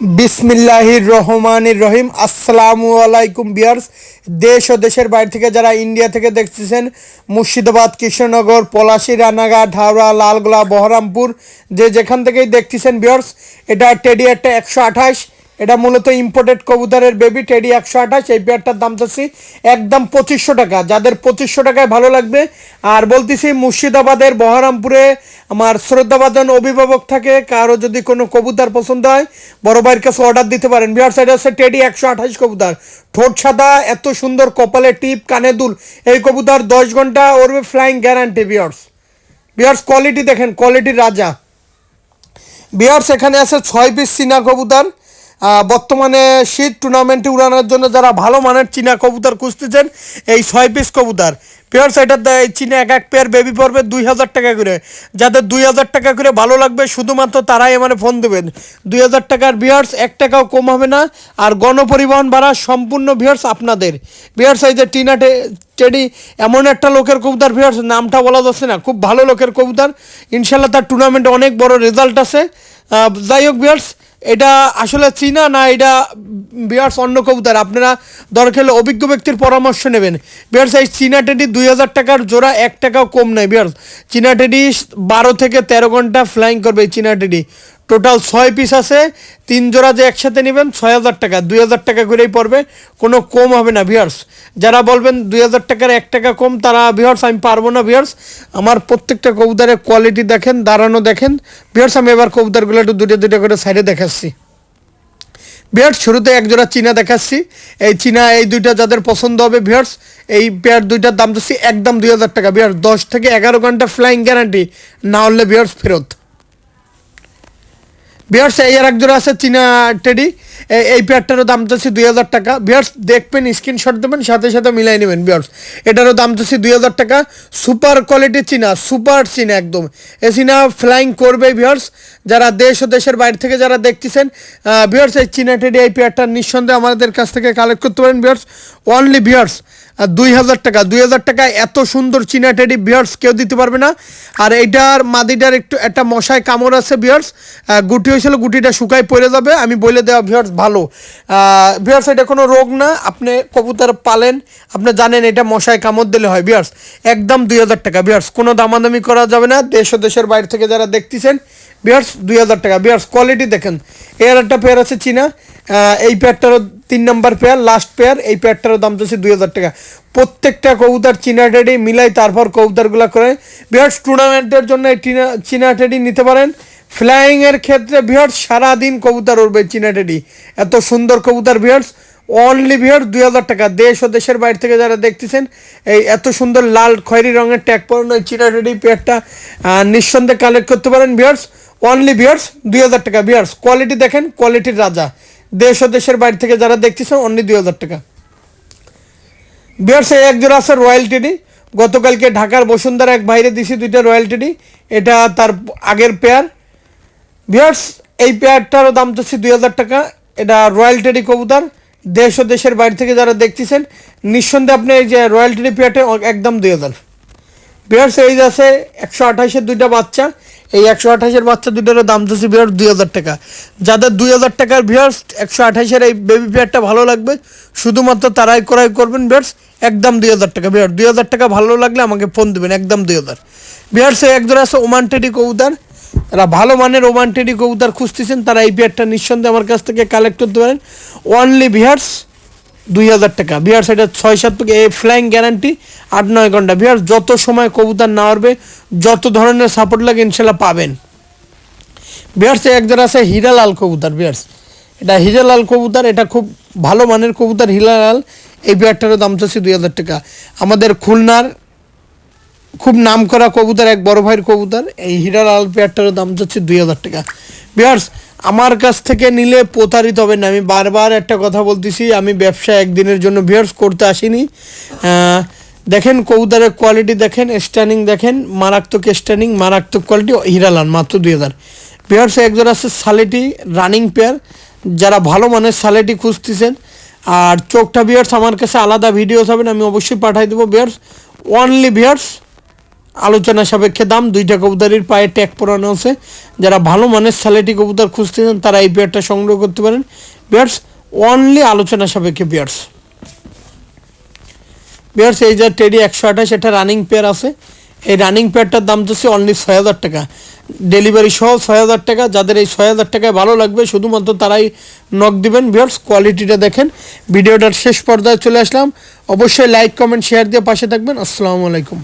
বিসমিল্লাহির রহমানির রহিম। আসসালামু আলাইকুম বিয়ার্স। দেশ ও দেশের বাইরে থেকে যারা ইন্ডিয়া থেকে দেখতেছেন, মুর্শিদাবাদ, কৃষ্ণনগর, পলাশি, রানাঘাট, হাওড়া, লালগোলা, বহরমপুর, যে যেখান থেকেই দেখতেছেন বিয়ার্স, এটা টেডি একটা একশো আঠাশ। এটা মূলত ইম্পোর্টেড কবুতরের বেবি টেডি একশো আঠাশ, এই পেয়ারটার দাম চাচ্ছি একদম পঁচিশশো টাকা। যাদের পঁচিশশো টাকায় ভালো লাগবে, আর বলতেছি মুর্শিদাবাদের, বহরমপুরে আমার শ্রদ্ধাবাদন অভিভাবক থাকে, কারও যদি কোনো কবুতর পছন্দ হয়, বড় ভাইয়ের কাছে অর্ডার দিতে পারেন। বিহার সাইড আছে টেডি একশো আঠাশ কবুতর। ঠোঁট সাদা, এত সুন্দর কপালে টিপ, কানে দুল। এই কবুতর দশ ঘণ্টা ওরবে ফ্লাইং গ্যারান্টি বিয়ার্স বিয়ার্স কোয়ালিটি দেখেন কোয়ালিটির রাজা। বিয়ার্স এখানে আছে ছয় পিস চীনা কবুতর। বর্তমানে শীত টুর্নামেন্টে উড়ানোর জন্য যারা ভালো মানের চীনা কবুতর খুঁজতেছেন, এই ছয় পিস কবুতর। পেয়ার সাইডার এই চীনা এক এক পেয়ার বেবি পড়বে দুই হাজার টাকা করে। যাদের দুই হাজার টাকা করে ভালো লাগবে, শুধুমাত্র তারাই মানে ফোন দেবেন। দুই হাজার টাকার বিয়ার্স এক টাকাও কম হবে না। আর গণপরিবহন ভাড়া সম্পূর্ণ বিয়ার্স আপনাদের। বিয়ার্স এই যে টিনা টেডি, এমন একটা লোকের কবুতর ভিউয়ার্স নামটা বলা যাচ্ছে না, খুব ভালো লোকের কবুতর। ইনশাল্লাহ তার টুর্নামেন্টে অনেক বড় রেজাল্ট আছে। যাই হোক ভিউয়ার্স এটা আসলে চীনা না, এটা বিয়ার্স অন্য কবুতর। আপনারা দরকার হলে অভিজ্ঞ ব্যক্তির পরামর্শ নেবেন। বিয়ার্স এই চীনা টেডি দুই হাজার টাকার জোড়া, এক টাকাও কম নেয়। বিয়ার্স চীনা টেডি বারো থেকে তেরো ঘণ্টা ফ্লাইং করবে এই চীনা টেডি টোটাল ছয় পিস আছে, তিন জোড়া যে একসাথে নেবেন, ছয় হাজার টাকা, দুই হাজার টাকা করেই পড়বে, কোনো কম হবে না ভিয়ার্স যারা বলবেন দুই হাজার টাকার এক টাকা কম, তারা ভিয়ার্স আমি পারব না ভিয়ার্স আমার প্রত্যেকটা কবুতরের কোয়ালিটি দেখেন, দাঁড়ানো দেখেন। ভিয়ার্স আমি এবার কবুতরগুলো একটু দুটো দুটো করে সাইডে দেখাচ্ছি। ভিয়ার্স শুরুতে এক জোড়া চীনা দেখাচ্ছি। এই চীনা, এই দুইটা যাদের পছন্দ হবে ভিয়ার্স এই পেয়ার দুইটার দাম দিচ্ছি একদম দুই হাজার টাকা। ভিয়ার্স দশ থেকে এগারো ঘণ্টা ফ্লাইং গ্যারান্টি না হলে ভিয়ার্স ফেরত। বিয়ার্স এই আর এক জোড়া আছে, চীনা টেডি এ- এই পেয়ারটারও দাম চাচ্ছি দুই হাজার টাকা। বিয়ার্স দেখবেন স্ক্রিনশট দেবেন, সাথে সাথে মিলাই নেবেন বিয়ার্স এটারও দাম চাচ্ছি দুই হাজার টাকা। সুপার কোয়ালিটি চীনা সুপার চীনা একদম। এই চীনা ফ্লাইং করবে বিয়ার্স যারা দেশ ও দেশের বাইরে থেকে যারা দেখতেছেন বিয়ার্স এই চীনা টেডি এই পেয়ারটা নিঃসন্দেহে আমাদের কাছ থেকে কালেক্ট করতে পারেন বিয়ার্স অনলি বিয়ার্স দুই হাজার টাকা, দুই হাজার টাকা এত সুন্দর চীনা টেডি বিয়ার্স কেউ দিতে পারবে না। আর এইটার মাদিটার একটু, একটা মশায় কামড় আছে বিয়ার্স গুটি হয়েছিল, গুটিটা শুকাই পড়ে যাবে। আমি বলে দেওয়া বিয়ার্স ভালো। বিয়ার্স এটা কোনো রোগ না। আপনি কবুতর পালেন, আপনি জানেন এটা মশায় কামড় দিলে হয়। বিয়ার্স একদম দুই হাজার টাকা। বিয়ার্স কোনো দামাদামি করা যাবে না। দেশ ও দেশের বাইরে থেকে যারা দেখতেছেন বিয়ার্স দুই হাজার টাকা। বিয়ার্স কোয়ালিটি দেখেন। এর একটা পেয়ার আছে চীনা। এই পেয়ারটারও তিন নাম্বার পেয়ার লাস্ট পেয়ার এই পেয়ারটারও দাম চাচ্ছে দুই হাজার টাকা। প্রত্যেকটা কবুতর চীনা টেডি মিলাই তারপর কবুতরগুলো করে। বিহার্স টুর্নামেন্টের জন্য এই চীনা টেডি নিতে পারেন। ফ্লাইংয়ের ক্ষেত্রে বিহার্স সারাদিন কবুতর উঠবে চীনা টেডি এত সুন্দর কবুতর বিহার্স অনলি বিহার দুই হাজার টাকা। দেশ ও দেশের বাইরে থেকে যারা দেখতেছেন, এই এত সুন্দর লাল খয়েরি রঙের ট্যাগ পরানো চীনা টেডি পেয়ারটা নিঃসন্দেহে কালেক্ট করতে পারেন বিহার্স অনলি বিয়ার্স দুই হাজার টাকা। বিয়ার্স কোয়ালিটি দেখেন কোয়ালিটির রাজা। দেশ ও দেশের বাইরে থেকে যারা দেখতেছেন অনলি দুই হাজার টাকা। বিয়ার্স এই এক জোড়া আছে রয়্যাল টেডি গতকালকে ঢাকার বসুন্ধরা এক বাইরে দিছি দুইটা রয়্যাল টেডি এটা তার আগের পেয়ার বিয়ার্স এই পেয়ারটারও দাম চাচ্ছি দুই হাজার টাকা। এটা রয়্যাল টেডি কবুতর। দেশ ও দেশের বাইরে থেকে যারা দেখতেছেন, নিঃসন্দেহে আপনি এই যে রয়্যাল টেডি পেয়ারটা একদম দুই হাজার। বিয়ার সাইজ আছে একশো আঠাশের দুইটা বাচ্চা। এই একশো আঠাশের বাচ্চা দুইটারও দাম চাচ্ছি বিয়ার দুই হাজার টাকা। যাদের দুই হাজার টাকার বিয়ার্স একশো আঠাশের এই বেবি পেয়ারটা ভালো লাগবে। শুধুমাত্র তারাই ক্রয় করবেন বিয়ার্স একদম দুই হাজার টাকা। বিয়ার দুই হাজার টাকা ভালো লাগলে আমাকে ফোন দেবেন, একদম দুই হাজার। বিয়ার্স একজন আছে ওমান টেডি কবুতার এরা ভালো মানের ওমান টেডি কবুতার খুঁজতেছেন, তারা এই পেয়ারটা নিঃসন্দেহে আমার কাছ থেকে কালেক্ট করতে পারেন। ওনলি বিহার্স দুই হাজার টাকা। বিহার সাইডে ছয় সাত এই ফ্লাইং গ্যারান্টি আট নয় ঘণ্টা। বিহার, যত সময় কবুতর না উঠবে যত ধরনের সাপোর্ট লাগে ইনশাল্লাহ পাবেন। বিহার সে একজন আছে হীরালাল কবুতর, বিহার। এটা হীরালাল কবুতর, এটা খুব ভালো মানের কবুতর, হীরালাল। এই বিহারটারও দাম চাচ্ছি দুই হাজার টাকা। আমাদের খুলনার খুব নাম করা কবুতর, এক বড় ভাইয়ের কবুতর, এই হীরালাল পেয়ারটারও দাম যাচ্ছে দুই হাজার টাকা। বিয়ার্স আমার কাছ থেকে নিলে প্রতারিত হবেন না। আমি বারবার একটা কথা বলতেছি, আমি ব্যবসা একদিনের জন্য বিয়ার্স করতে আসিনি। দেখেন কৌদারের কোয়ালিটি দেখেন স্ট্যানিং দেখেন, মারাত্মক স্ট্যানিং মারাত্মক কোয়ালিটি হিরালান মাত্র দুই হাজার। বিয়ার্স একজন আছে সালেটি রানিং পেয়ার যারা ভালো মানের সালেটি খুঁজতেছেন। আর চোখটা বিয়ার্স আমার কাছে আলাদা ভিডিও হবেন, আমি অবশ্যই পাঠাই দেবো। বিয়ার্স অনলি বিয়ার্স আলোচনা সাপেক্ষে দাম, দুইটা কবুতারির পায়ে ট্যাগ পরানো আছে। যারা ভালো মানের স্যালারি কবুতর খুঁজতেছেন, তারা এই পেয়ারটা সংগ্রহ করতে পারেন। বিয়ার্স অনলি আলোচনা সাপেক্ষে বিয়ার্স বিয়ার্স এই যে টেডি একশো আঠাশ, এটা রানিং পেয়ার আছে। এই রানিং পেয়ারটার দাম যাচ্ছে অনলি ছয় হাজার টাকা। ডেলিভারি সহ ছয় হাজার টাকা, যাদের এই ছয় হাজার টাকায় ভালো লাগবে, শুধুমাত্র তারাই নক দিবেন। বিয়ার্স কোয়ালিটিটা দেখেন। ভিডিওটার শেষ পর্যায়ে চলে আসলাম। অবশ্যই লাইক কমেন্ট শেয়ার দিয়ে পাশে থাকবেন। আসসালামু আলাইকুম।